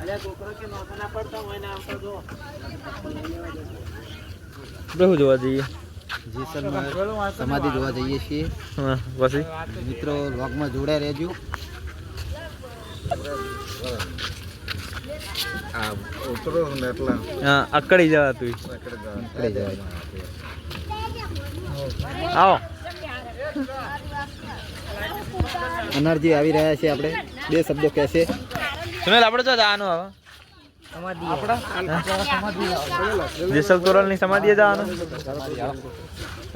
અલ્યા કે ના પડતા હોય ને આમ તો જો. બેહુ જોવા જઈએ? જેસલમેર સમાધિ જોવા જઈએ છીએ. હા પછી? મિત્રો વ્લોગમાં જોડાઈ રહેજો. આ ઉતરો ને એટલે હા અકડી જવા તું જવાનું. આવો. અનરજી આવી રહ્યા છે આપણે. બે શબ્દો કહેશે સુનિલ આપણે તો જવાનું હવે. જેસલ તોરલની સમાધિએ જવાનું.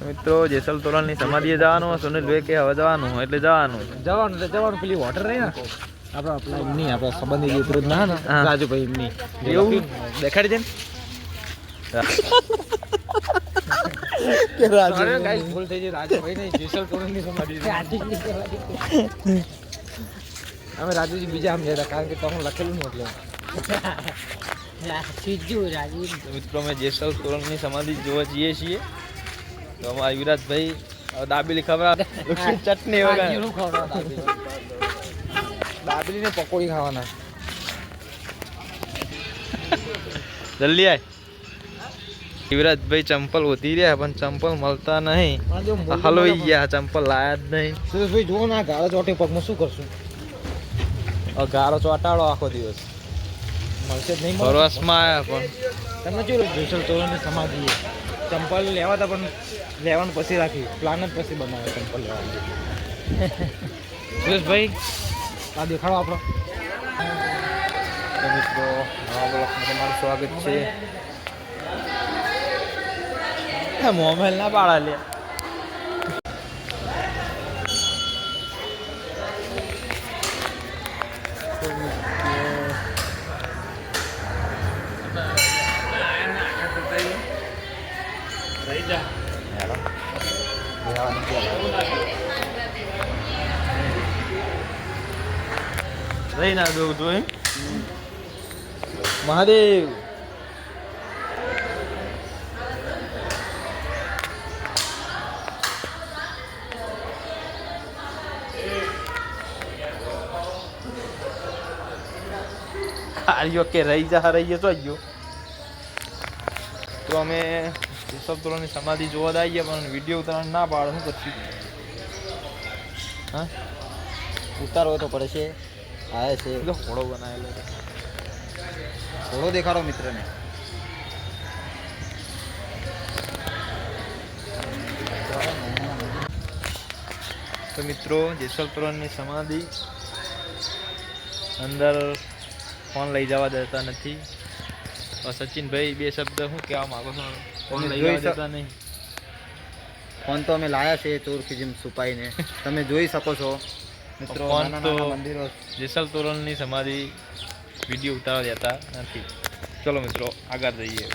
મિત્રો જેસલ તોરલની સમાધિએ જવાનું. સુનિલ ભાઈ કે હવે જવાનું એટલે જવાનું. જવાનું એટલે જવાનું. પેલી વોટર રહી ને. આપણા આપણા એમની આપણા સંબંધી જે વિરુદ્ધ ના ને રાજુભાઈ એમની. એવું? દેખાડી દે Sorry ગાઈસ ભૂલ થઈ ગઈ રાજુભાઈ નહીં. જેસલ તોરણની સમાધિ અમે રાજુજી બીજા સમજ્યા હતા કારણ કે તમે લખેલું નહોતું એટલે તો મિત્રો અમે જેસલ કોરણની સમાધિ જોવા જઈએ છીએ. તો અમારા યુવરાજભાઈ દાબેલી ખબર ચટણી વગર દાબેલી. ને પકોડી ખાવાના. જલ્દી આય. યુવરાજભાઈ ચંપલ ઓધી રહ્યા પણ ચંપલ મળતા નહીં. પણ જો મોઢું હલવાઈ ગયા ચંપલ લાયા જ નહીં. સુરેશભાઈ જુઓ ના ગાળો ચોટી પગમાં શું કરશું? ગાળો ચોટાડો આખો દિવસ. મળશે જ નહીં મળે. પરવાસમાં આવ્યા પણ. તમે જોયું જોશલ તોરણની સમાધિ ચંપલ લેવા હતા પણ લેવાનું પછી રાખી. પ્લાન જ પછી બનાવે ચંપલ લેવાનું. સુરેશભાઈ? આ દેખાડો આપણો. મિત્રો નવા બ્લોકમાં તમારું સ્વાગત છે. હે, મોમેલ ના બાળા લે રહી ના દઉં તું એમ મહાદેવ કાર્યો કે રહી જા રહીએ તો ગયો તો અમે ઋષભ તોરણની સમાધિ જોવા આવીએ પણ વીડિયો ઉતારવાનું ના પાડે શું કરશું? હા? ઉતારવો તો પડે છે. આવે છે ઘોડો બનાવેલો ઘોડો દેખાડો મિત્રને. તો મિત્રો જેસલ તોરણની સમાધિ અંદર ફોન લઈ જવા દેતા નથી. સચિનભાઈ બે શબ્દ શું કહેવા માંગો છો? ફોન લઈ જવા દેતા નહીં. ફોન તો અમે લાયા છે ચોરથી જેમ છુપાઈને. તમે જોઈ શકો છો. મિત્રો ફોન તો- મંદિરો જેસલ તોરણની સમાધિ વીડિયો ઉતારવા દેતા નથી. ચલો મિત્રો આગળ જઈએ.